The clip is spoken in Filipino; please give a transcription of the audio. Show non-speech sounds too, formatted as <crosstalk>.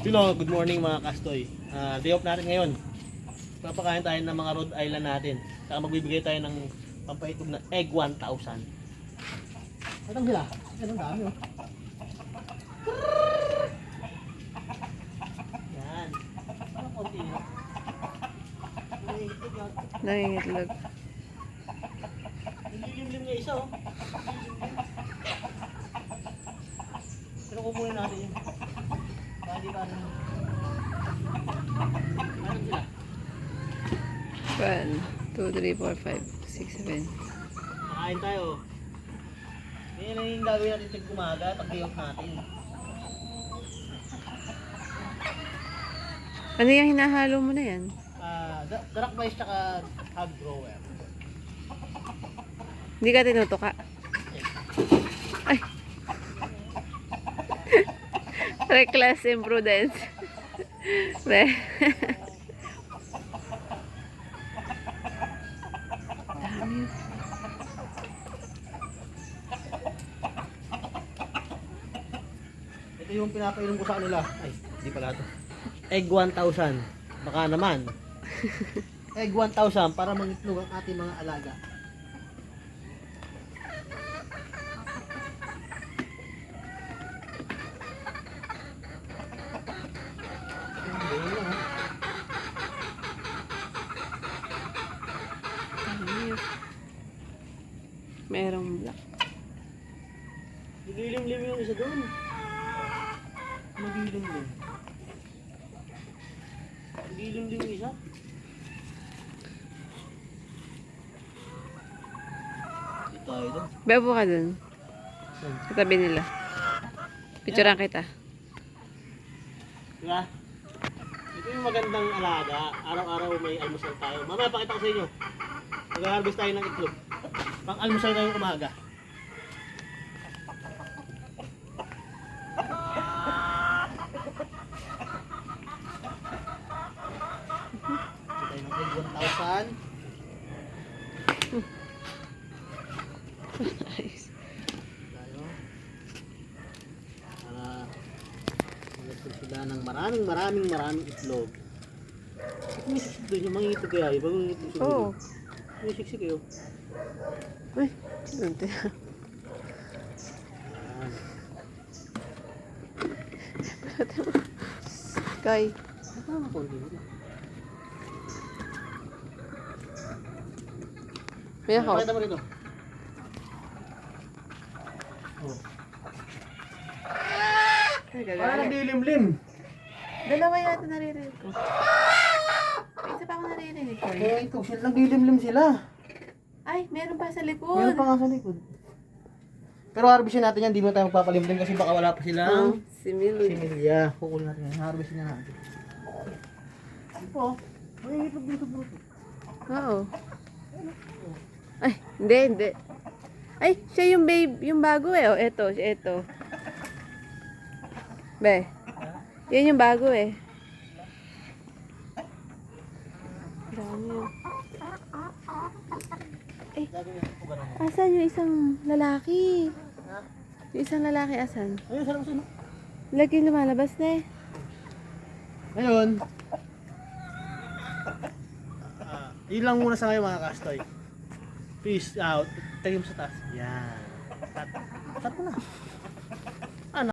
Hello, good morning mga kastoy. Ah, day off natin ngayon. Papakain tayo ng mga Rhode Island natin. Saka magbibigay tayo ng pampahitog na egg 1,000. Atang sila? Yan ang dami oh. Yan. Parang konti ah. Nangingitlog. Nililimlim niya isa oh. Pero kukunin natin yun. Para di pa ano. Ano sila? 1, 2, 3, 4, 5, 6, 7. Kakain tayo. Yan na yung gagawin natin pag umaga, pag day off natin. Ano yung hinahalo mo na yan? Ah, uh, darak rice tsaka hog grower. Hindi ka tinutuka. Reckless imprudence. Dami. Ito yung pinapainom ko sa kanila. Ay, hindi pala ito. Egg 1,000. Baka naman. <laughs> Egg 1,000 para mangitlog ang ating mga alaga. Ayun lang, ha. Dami. Merong black. Nagilimlim yung isa doon. Nagilimlim. Nagilimlim yung isa. Tayo doon. Bebo ka dun. Sa tabi nila. Picturean kita. Diba? Ito yung magandang alaga. Araw-araw may almusal tayo. Mamaya pakita ko sa inyo. Mag-harvest tayo ng itlog. Pang almusal tayo umaga. Ito 1,000. Nice. tayo para magagod sila ng maraming maraming maraming itlog may siksik doon yung mga itlog kaya iba mga itlog siguro Oo. may siksik kayo Uy. Dunte. Ayan. Kay. May ako. Pakita mo rito oh. Ay, Parang gagawin. naglilimlim Dalawa yata naririnig ko. Isa pa ako naririnig ko. eh. ito sila naglilimlim sila Ay, meron pa sa meron likod. pa nga sa likod pero harvestin natin yan, di mo tayo magpapalimlim kasi baka wala pa Oh, silang si Milud. Similya. Kukunin natin yan. Harvestin na natin. Ito. May itlog dito bro. Oo. Ay, hindi, hindi. Ay, siya yung babe, yung bago eh. Oh, eto, eto. Be. Yan yung bago eh. Dami yun. Ay, Gagawin ko ganun. Asan yung isang lalaki? Ha? Yung isang lalaki asan? Ayun, sarap sino? Lagi lumalabas na eh. Ngayon. Ah, yun lang muna sa ngayon mga kastoy. Peace out. Tayo mo sa taas. Yan. Cut. Cut mo na.